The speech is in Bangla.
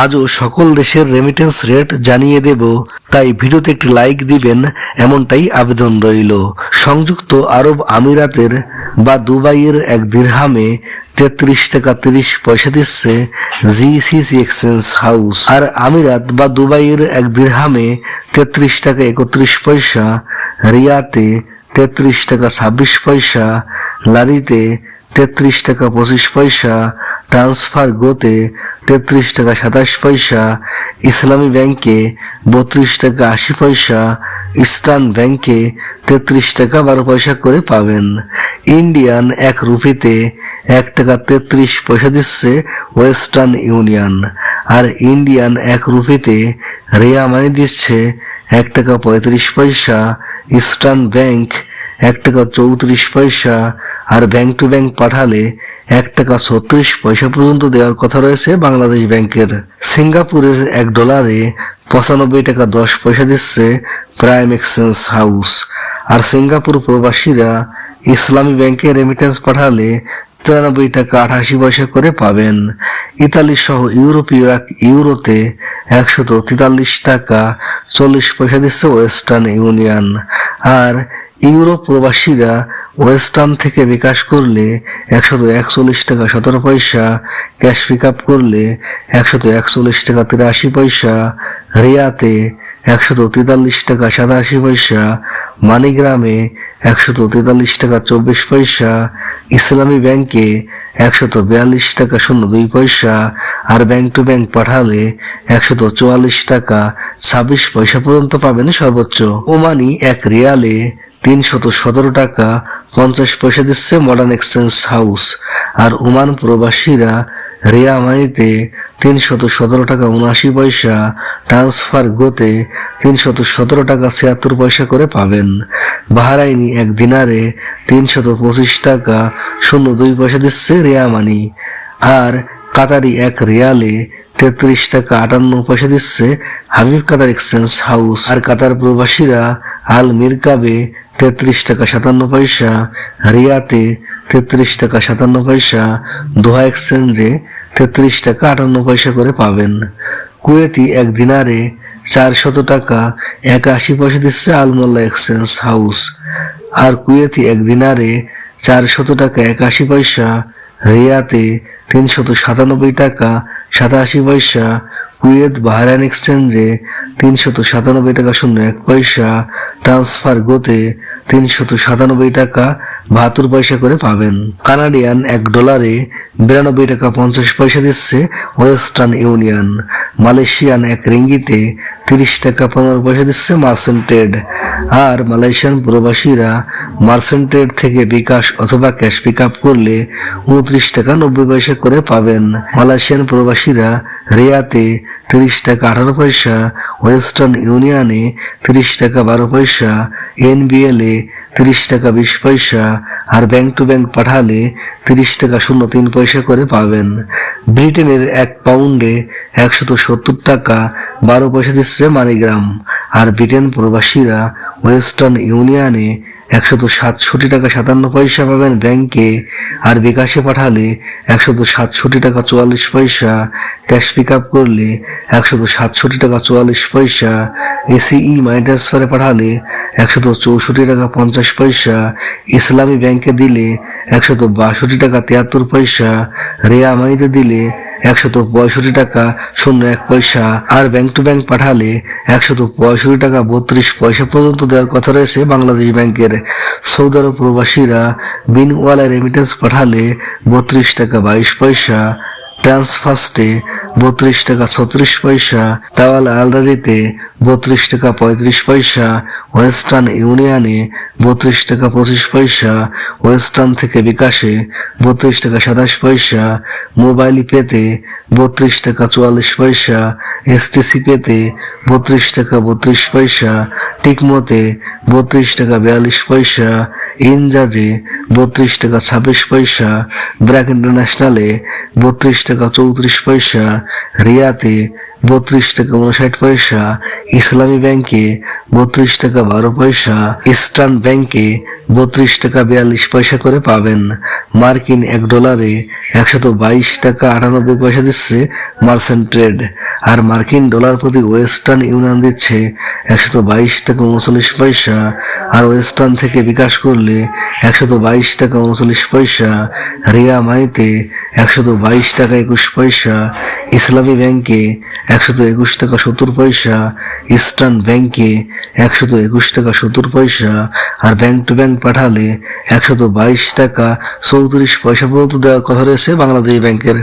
আজও সকল দেশের রেমিটেন্স রেট জানিয়ে দেব, তাই ভিডিওতে একটি লাইক দিবেন, এমনটাই আবেদন রইল। সংযুক্ত আরব আমিরাতের বা দুবাইয়ের এক দিরহামে তেত্রিশ টাকা তিরিশ পয়সা দিচ্ছে জিসিসি এক্সচেঞ্জ হাউস আর আমিরাত বা দুবাইয়ের এক দিরহামে তেত্রিশ টাকা একত্রিশ পয়সা, রিয়াতে তেত্রিশ টাকা ছাব্বিশ পয়সা, লারিতে তেত্রিশ টাকা পঁচিশ পয়সা ট্রান্সফার গোতে তেত্রিশ টাকা সাতাশ পয়সা, ইসলামী ব্যাংকে বত্রিশ টাকা আশি পয়সা, ইস্টার্ন ব্যাংকে তেত্রিশ টাকা বারো পয়সা করে পাবেন। ইন্ডিয়ান এক রুপিতে এক টাকা তেত্রিশ পয়সা দিচ্ছে ওয়েস্টার্ন ইউনিয়ন। আর ইন্ডিয়ান এক রুপিতে রেয়া মানি দিচ্ছে এক টাকা পঁয়ত্রিশ পয়সা, ইস্টার্ন ব্যাংক এক টাকা চৌত্রিশ পয়সা, আর ব্যাংক টু ব্যাংক পাঠালে এক টাকা ছত্রিশ পয়সা পর্যন্ত দেওয়ার কথা রয়েছে বাংলাদেশ ব্যাংকের। সিঙ্গাপুরের এক ডলারে পঁচানব্বই টাকা দশ পয়সা দিচ্ছে প্রাইম এক্সচেঞ্জ হাউস। আর সিঙ্গাপুর প্রবাসীরা ইসলামী ব্যাংকে রেমিটেন্স পাঠালে তিরানব্বই টাকা আঠাশি পয়সা করে পাবেন। ইতালি সহ ইউরোপীয় এক ইউরোতে একশত তেতাল্লিশ টাকা চল্লিশ পয়সা দিচ্ছে ওয়েস্টার্ন ইউনিয়ন। আর ইউরোপ প্রবাসীরা ওয়েস্টার্ন থেকে বিকাশ করলে একশত একচল্লিশ টাকা সতেরো পয়সা ক্যাশ পিক আপ করলে একশত একচল্লিশ টাকা তিরাশি পয়সা, রিয়াতে একশত তেতাল্লিশ টাকা সাতাশি পয়সা, মানিগ্রামে একশত তেতাল্লিশ টাকা চব্বিশ পয়সা, ইসলামী ব্যাংকে একশত বিয়াল্লিশ টাকা শূন্য দুই পয়সা আর ব্যাংক টু ব্যাংক পাঠালে একশত চুয়াল্লিশ টাকা ছাব্বিশ পয়সা পর্যন্ত পাবেন সর্বোচ্চ। ওমানি এক রিয়ালে তিনশত সতেরো টাকা পঞ্চাশ পয়সা দিচ্ছে মডার্ন এক্সচেঞ্জ হাউস আর ওমান প্রবাসীরা রিয়া মানিতে তিনশত সতেরো টাকা উনআশি পয়সা ট্রান্সফার গোতে তিনশত সতেরো টাকা ছিয়াত্তর পয়সা করে পাবেন। বাহারাইনি এক দিনারে তিনশত পঁচিশ টাকা শূন্য দুই পয়সা দিচ্ছে রিয়া মানি। আর কাতারি এক রিয়ালে তেত্রিশ টাকা আটান্ন পয়সা দিচ্ছে হাবিব কাতার এক্সচেঞ্জ হাউস আর কাতার প্রবাসীরা আল মিরকাবে তেত্রিশ টাকা সাতান্ন পয়সা রিয়াতে তেত্রিশ টাকা সাতান্ন পয়সা, দোহা এক্সচেঞ্জে তেত্রিশ টাকা আটান্ন পয়সা করে পাবেন। কুয়েতি এক দিনারে চারশত টাকা একাশি পয়সা দিচ্ছে আলমোল্লা এক্সচেঞ্জ হাউস। আর কুয়েতি এক দিনারে চারশত টাকা একাশি পয়সা রিয়াতে তিনশত সাতানব্বই টাকা সাতাশি পয়সা, কুয়েত বাহরাইন এক্সচেঞ্জে তিনশত সাতানব্বই টাকা শূন্য এক পয়সা, ট্রান্সফার গোতে তিনশত সাতানব্বই টাকা বাহাত্তর পয়সা করে পাবেন। কানাডিয়ান এক ডলারে বিরানব্বই টাকা পঞ্চাশ পয়সা দিচ্ছে ওয়েস্টার্ন ইউনিয়ন। মালয়েশিয়ান এক রিঙ্গিতে তিরিশ টাকা পনেরো পয়সা দিচ্ছে মার্সেন্টেড আর মালয়েশিয়ান প্রবাসীরা মার্সেন্টেড থেকে বিকাশ অথবা ক্যাশ পিক আপ করলে উনত্রিশ টাকা নব্বই পয়সা করে পাবেন। মালয়েশিয়ান প্রবাসীরা রেয়াতে তিরিশ টাকা আঠারো পয়সা, ওয়েস্টার্ন ইউনিয়নে তিরিশ টাকা বারো পয়সা, এনবিএল এ তিরিশ টাকা বিশ পয়সা আর ব্যাংক টু ব্যাংক পাঠালে তিরিশ টাকা শূন্য তিন পয়সা করে পাবেন। ব্রিটেনের এক পাউন্ডে একশত সত্তর টাকা বারো পয়সা দিচ্ছে মানিগ্রাম। আর ব্রিটেন প্রবাসীরা ওয়েস্টার্ন ইউনিয়নে একশত সাতষট্টি টাকা সাতান্ন পয়সা পাবেন ব্যাংকে, আর বিকাশে পাঠালে একশত সাতষট্টি টাকা চুয়াল্লিশ পয়সা, ক্যাশ পিক আপ করলে একশত সাতষট্টি টাকা চুয়াল্লিশ পয়সা এসিই মানি ট্রান্সফারে পাঠালে একশত চৌষট্টি টাকা পঞ্চাশ পয়সা, ইসলামী ব্যাংকে দিলে একশত বাষট্টি টাকা তিয়াত্তর পয়সা, রেয়া মানিতে দিলে একশত পঁয়ষট্টি টাকা, শূন্য এক পয়সা। আর ব্যাংক টু ব্যাংক পাঠালে একশত পঁয়ষট্টি টাকা, বত্রিশ পয়সা পর্যন্ত দেওয়ার কথা রয়েছে বাংলাদেশ ব্যাংকের। সৌদি আরব প্রবাসীরা বিনওয়ালা রেমিটেন্স পাঠালে বত্রিশ টাকা, বাইশ পয়সা। ট্রান্সফার্স্টে বত্রিশ টাকা ছত্রিশ পয়সা, তাওয়াল আলরাজিতে বত্রিশ টাকা পঁয়ত্রিশ পয়সা, ওয়েস্টার্ন ইউনিয়নে বত্রিশ টাকা পঁচিশ পয়সা, ওয়েস্টার্ন থেকে বিকাশে বত্রিশ টাকা সাতাশ পয়সা, মোবাইল পেতে বত্রিশ টাকা চুয়াল্লিশ পয়সা, এসটিসি পেতে বত্রিশ টাকা বত্রিশ পয়সা, টিকমোতে বত্রিশ টাকা বিয়াল্লিশ পয়সা ইনজাজে বত্রিশ টাকা ছাব্বিশ পয়সা ব্র্যাক ইন্টারন্যাশনালে বত্রিশ টাকা চৌত্রিশ পয়সা রিয়াতে বত্রিশ টাকা উনষাট পয়সা। ইসলামী ব্যাংকে বত্রিশ টাকা বারো পয়সা। ইস্টার্ন ব্যাংকে বত্রিশ টাকা বিয়াল্লিশ পয়সা করে পাবেন। মার্কিন এক ডলারে একশত বাইশ টাকা আটানব্বই পয়সা দিচ্ছে মার্সেন্ট ট্রেড। আর মার্কিন ডলার প্রতি ওয়েস্টার্ন ইউনিয়ন দিচ্ছে একশত বাইশ টাকা উনচল্লিশ পয়সা। আর ওয়েস্টার্ন থেকে বিকাশ করলে একশত বাইশ টাকা উনচল্লিশ পয়সা। রিয়া মাইতে একশত বাইশ টাকা একুশ পয়সা। ইসলামী ব্যাংকে একশত একুশ টাকা সত্তর পয়সা ইস্টার্ন ব্যাংকে একশত একুশ টাকা সত্তর পয়সা, আর ব্যাংক টু ব্যাংক পাঠালে একশত বাইশ টাকা চৌত্রিশ পয়সা পর্যন্ত দেওয়ার কথা রয়েছে বাংলাদেশ ব্যাংকের।